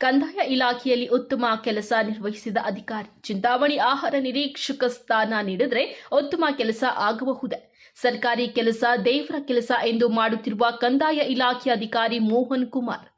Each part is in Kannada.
ಕಂದಾಯ ಇಲಾಖೆಯಲ್ಲಿ ಉತ್ತಮ ಕೆಲಸ ನಿರ್ವಹಿಸಿದ ಅಧಿಕಾರಿ. ಚಿಂತಾಮಣಿ ಆಹಾರ ನಿರೀಕ್ಷಕ ಸ್ಥಾನ ನೀಡಿದರೆ ಉತ್ತಮ ಕೆಲಸ ಆಗಬಹುದೇ? ಸರ್ಕಾರಿ ಕೆಲಸ ದೇವರ ಕೆಲಸ ಎಂದು ಮಾಡುತ್ತಿರುವ ಕಂದಾಯ ಇಲಾಖೆ ಅಧಿಕಾರಿ ಮೋಹನ್ ಕುಮಾರ್.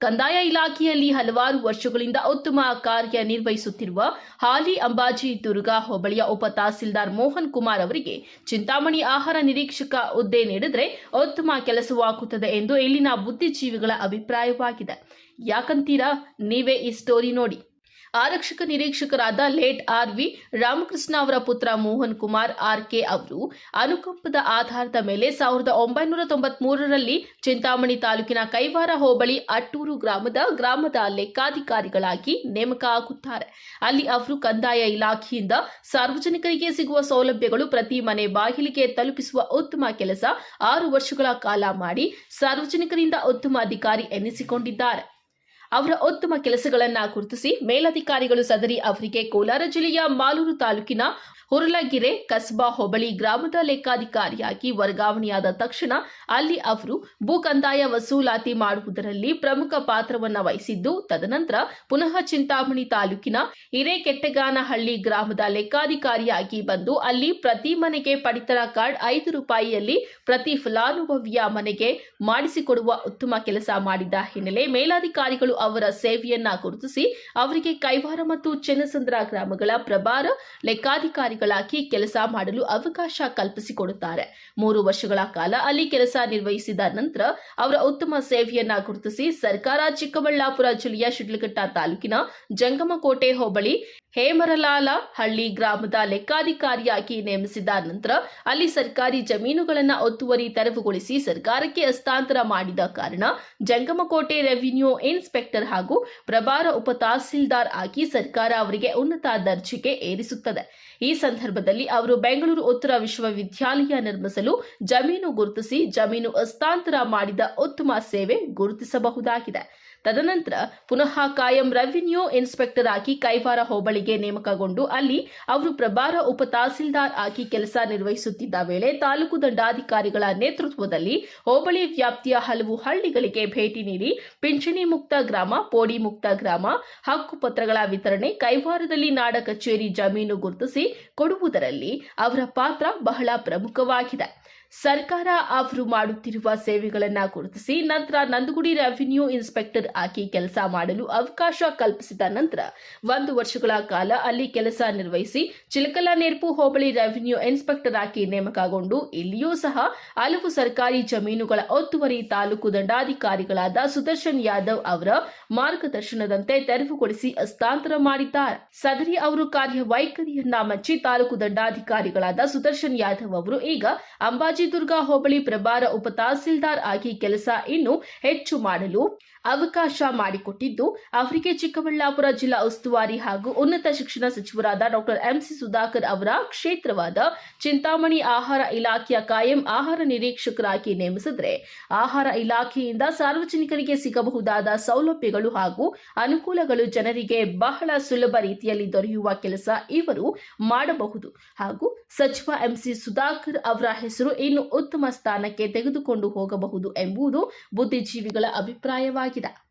ಕಂದಾಯ ಇಲಾಖೆಯಲ್ಲಿ ಹಲವಾರು ವರ್ಷಗಳಿಂದ ಉತ್ತಮ ಕಾರ್ಯ ನಿರ್ವಹಿಸುತ್ತಿರುವ ಹಾಲಿ ಅಂಬಾಜಿ ದುರ್ಗಾ ಹೋಬಳಿಯ ಉಪ ತಹಸೀಲ್ದಾರ್ ಮೋಹನ್ ಕುಮಾರ್ ಅವರಿಗೆ ಚಿಂತಾಮಣಿ ಆಹಾರ ನಿರೀಕ್ಷಕ ಹುದ್ದೆ ನೀಡಿದ್ರೆ ಉತ್ತಮ ಕೆಲಸವಾಗುತ್ತದೆ ಎಂದು ಇಲ್ಲಿನ ಬುದ್ಧಿಜೀವಿಗಳ ಅಭಿಪ್ರಾಯವಾಗಿದೆ. ಯಾಕಂತೀರಾ? ನೀವೇ ಈ ಸ್ಟೋರಿ ನೋಡಿ. ಆರಕ್ಷಕ ನಿರೀಕ್ಷಕರಾದ ಲೇಟ್ ಆರ್ ವಿ, ರಾಮಕೃಷ್ಣ ಅವರ ಪುತ್ರ ಮೋಹನ್ ಕುಮಾರ್ ಆರ್ ಕೆ ಅವರು ಅನುಕಂಪದ ಆಧಾರದ ಮೇಲೆ ಸಾವಿರದ ಒಂಬೈನೂರ ತೊಂಬತ್ಮೂರರಲ್ಲಿ ಚಿಂತಾಮಣಿ ತಾಲೂಕಿನ ಕೈವಾರ ಹೋಬಳಿ ಅಟ್ಟೂರು ಗ್ರಾಮದ ಗ್ರಾಮದ ಲೆಕ್ಕಾಧಿಕಾರಿಗಳಾಗಿ ನೇಮಕ ಆಗುತ್ತಾರೆ. ಅಲ್ಲಿ ಅವರು ಕಂದಾಯ ಇಲಾಖೆಯಿಂದ ಸಾರ್ವಜನಿಕರಿಗೆ ಸಿಗುವ ಸೌಲಭ್ಯಗಳು ಪ್ರತಿ ಮನೆ ಬಾಗಿಲಿಗೆ ತಲುಪಿಸುವ ಉತ್ತಮ ಕೆಲಸ ಆರು ವರ್ಷಗಳ ಕಾಲ ಮಾಡಿ ಸಾರ್ವಜನಿಕರಿಂದ ಉತ್ತಮ ಅಧಿಕಾರಿ ಎನ್ನಿಸಿಕೊಂಡಿದ್ದಾರೆ ಅವರ ಉತ್ತಮ ಕೆಲಸಗಳನ್ನ ಗುರುತಿಸಿ ಮೇಲಧಿಕಾರಿಗಳು ಸದರಿ ಅವರಿಗೆ ಕೋಲಾರ ಜಿಲ್ಲೆಯ ಮಾಲೂರು ತಾಲೂಕಿನ ಹುರುಲಗಿರೆ ಕಸ್ಬಾ ಹೋಬಳಿ ಗ್ರಾಮದ ಲೆಕ್ಕಾಧಿಕಾರಿಯಾಗಿ ವರ್ಗಾವಣೆಯಾದ ತಕ್ಷಣ ಅಲ್ಲಿ ಅವರು ಭೂ ಕಂದಾಯ ವಸೂಲಾತಿ ಮಾಡುವುದರಲ್ಲಿ ಪ್ರಮುಖ ಪಾತ್ರವನ್ನ ವಹಿಸಿದ್ದು, ತದನಂತರ ಪುನಃ ಚಿಂತಾಮಣಿ ತಾಲೂಕಿನ ಹಿರೇಕೆಟ್ಟಗಾನಹಳ್ಳಿ ಗ್ರಾಮದ ಲೆಕ್ಕಾಧಿಕಾರಿಯಾಗಿ ಬಂದು ಅಲ್ಲಿ ಪ್ರತಿ ಮನೆಗೆ ಪಡಿತರ ಕಾರ್ಡ್ ಐದು ರೂಪಾಯಿಯಲ್ಲಿ ಪ್ರತಿ ಫಲಾನುಭವಿಯ ಮನೆಗೆ ಮಾಡಿಸಿಕೊಡುವ ಉತ್ತಮ ಕೆಲಸ ಮಾಡಿದ ಹಿನ್ನೆಲೆ ಮೇಲಾಧಿಕಾರಿಗಳು ಅವರ ಸೇವೆಯನ್ನ ಗುರುತಿಸಿ, ಅವರಿಗೆ ಕೈವಾರ ಮತ್ತು ಚೆನ್ನಸಂದ್ರ ಗ್ರಾಮಗಳ ಪ್ರಭಾರ ಲೆಕ್ಕಾಧಿಕಾರಿಗಳಾಗಿ ಕೆಲಸ ಮಾಡಲು ಅವಕಾಶ ಕಲ್ಪಿಸಿಕೊಡುತ್ತಾರೆ. ಮೂರು ವರ್ಷಗಳ ಕಾಲ ಅಲ್ಲಿ ಕೆಲಸ ನಿರ್ವಹಿಸಿದ ನಂತರ ಅವರ ಉತ್ತಮ ಸೇವೆಯನ್ನ ಗುರುತಿಸಿ ಸರ್ಕಾರ ಚಿಕ್ಕಬಳ್ಳಾಪುರ ಜಿಲ್ಲೆಯ ಶಿಡ್ಲಘಟ್ಟ ತಾಲೂಕಿನ ಜಂಗಮಕೋಟೆ ಹೋಬಳಿ ಹೇಮರಲಾಲ ಹಳ್ಳಿ ಗ್ರಾಮದ ಲೆಕ್ಕಾಧಿಕಾರಿಯಾಗಿ ನೇಮಿಸಿದ ನಂತರ ಅಲ್ಲಿ ಸರ್ಕಾರಿ ಜಮೀನುಗಳನ್ನು ಒತ್ತುವರಿ ತೆರವುಗೊಳಿಸಿ ಸರ್ಕಾರಕ್ಕೆ ಹಸ್ತಾಂತರ ಮಾಡಿದ ಕಾರಣ ಜಂಗಮಕೋಟೆ ರೆವಿನ್ಯೂ ಇನ್ಸ್ಪೆಕ್ಟರ್ ಹಾಗೂ ಪ್ರಭಾರ ಉಪ ತಹಸೀಲ್ದಾರ್ ಆಗಿ ಸರ್ಕಾರ ಅವರಿಗೆ ಉನ್ನತ ದರ್ಜೆಗೆ ಏರಿಸುತ್ತದೆ. ಈ ಸಂದರ್ಭದಲ್ಲಿ ಅವರು ಬೆಂಗಳೂರು ಉತ್ತರ ವಿಶ್ವವಿದ್ಯಾಲಯ ನಿರ್ಮಿಸಲು ಜಮೀನು ಗುರುತಿಸಿ ಜಮೀನು ಹಸ್ತಾಂತರ ಮಾಡಿದ ಉತ್ತಮ ಸೇವೆ ಗುರುತಿಸಬಹುದಾಗಿದೆ. ತದನಂತರ ಪುನಃ ಕಾಯಂ ರೆವಿನ್ಯೂ ಇನ್ಸ್ಪೆಕ್ಟರ್ ಆಗಿ ಕೈವಾರ ಹೋಬಳಿಗೆ ನೇಮಕಗೊಂಡು ಅಲ್ಲಿ ಅವರು ಪ್ರಭಾರ ಉಪ ತಹಸೀಲ್ದಾರ್ ಆಗಿ ಕೆಲಸ ನಿರ್ವಹಿಸುತ್ತಿದ್ದ ವೇಳೆ ತಾಲೂಕು ದಂಡಾಧಿಕಾರಿಗಳ ನೇತೃತ್ವದಲ್ಲಿ ಹೋಬಳಿ ವ್ಯಾಪ್ತಿಯ ಹಲವು ಹಳ್ಳಿಗಳಿಗೆ ಭೇಟಿ ನೀಡಿ ಪಿಂಚಣಿ ಮುಕ್ತ ಗ್ರಾಮ, ಪೋಡಿ ಮುಕ್ತ ಗ್ರಾಮ ಹಕ್ಕುಪತ್ರಗಳ ವಿತರಣೆ ಕೈವಾರದಲ್ಲಿ ನಾಡ ಕಚೇರಿ ಜಮೀನು ಗುರುತಿಸಿ ಕೊಡುವುದರಲ್ಲಿ ಅವರ ಪಾತ್ರ ಬಹಳ ಪ್ರಮುಖವಾಗಿದೆ. ಸರ್ಕಾರ ಅವರು ಮಾಡುತ್ತಿರುವ ಸೇವೆಗಳನ್ನು ಗುರುತಿಸಿ ನಂತರ ನಂದಗುಡಿ ರೆವಿನ್ಯೂ ಇನ್ಸ್ಪೆಕ್ಟರ್ ಆಗಿ ಕೆಲಸ ಮಾಡಲು ಅವಕಾಶ ಕಲ್ಪಿಸಿದ ನಂತರ ಒಂದು ವರ್ಷಗಳ ಕಾಲ ಅಲ್ಲಿ ಕೆಲಸ ನಿರ್ವಹಿಸಿ ಚಿಲಕಲ ನೇರ್ಪು ಹೋಬಳಿ ರೆವಿನ್ಯೂ ಇನ್ಸ್ಪೆಕ್ಟರ್ ಆಗಿ ನೇಮಕಗೊಂಡು ಇಲ್ಲಿಯೂ ಸಹ ಹಲವು ಸರ್ಕಾರಿ ಜಮೀನುಗಳ ಒತ್ತುವರಿ ತಾಲೂಕು ದಂಡಾಧಿಕಾರಿಗಳಾದ ಸುದರ್ಶನ್ ಯಾದವ್ ಅವರ ಮಾರ್ಗದರ್ಶನದಂತೆ ತೆರವುಗೊಳಿಸಿ ಹಸ್ತಾಂತರ ಮಾಡಿದ್ದಾರೆ. ಸದರಿ ಅವರು ಕಾರ್ಯವೈಖರಿಯನ್ನ ಮಚ್ಚಿ ತಾಲೂಕು ದಂಡಾಧಿಕಾರಿಗಳಾದ ಸುದರ್ಶನ್ ಯಾದವ್ ಅವರು ಈಗ ಅಂಬಾಜಿದುರ್ಗ ಹೋಬಳಿ ಪ್ರಭಾರ ಉಪ ತಹಸೀಲ್ದಾರ್ ಆಗಿ ಕೆಲಸ ಇನ್ನು ಹೆಚ್ಚು ಮಾಡಲು ಅವಕಾಶ ಮಾಡಿಕೊಟ್ಟಿದ್ದು ಅವರಿಗೆ ಚಿಕ್ಕಬಳ್ಳಾಪುರ ಜಿಲ್ಲಾ ಉಸ್ತುವಾರಿ ಹಾಗೂ ಉನ್ನತ ಶಿಕ್ಷಣ ಸಚಿವರಾದ ಡಾಕ್ಟರ್ ಎಂಸಿ ಸುಧಾಕರ್ ಅವರ ಕ್ಷೇತ್ರವಾದ ಚಿಂತಾಮಣಿ ಆಹಾರ ಇಲಾಖೆಯ ಕಾಯಂ ಆಹಾರ ನಿರೀಕ್ಷಕರಾಗಿ ನೇಮಿಸಿದ್ರೆ ಆಹಾರ ಇಲಾಖೆಯಿಂದ ಸಾರ್ವಜನಿಕರಿಗೆ ಸಿಗಬಹುದಾದ ಸೌಲಭ್ಯಗಳು ಹಾಗೂ ಅನುಕೂಲಗಳು ಜನರಿಗೆ ಬಹಳ ಸುಲಭ ರೀತಿಯಲ್ಲಿ ದೊರೆಯುವ ಕೆಲಸ ಇವರು ಮಾಡಬಹುದು. ಹಾಗೂ ಸಚಿವ ಎಂಸಿ ಸುಧಾಕರ್ ಅವರ ಹೆಸರು ಇನ್ನು ಉತ್ತಮ ಸ್ಥಾನಕ್ಕೆ ತೆಗೆದುಕೊಂಡು ಹೋಗಬಹುದು ಎಂಬುದು ಬುದ್ಧಿಜೀವಿಗಳ ಅಭಿಪ್ರಾಯವಾಗಿದೆ.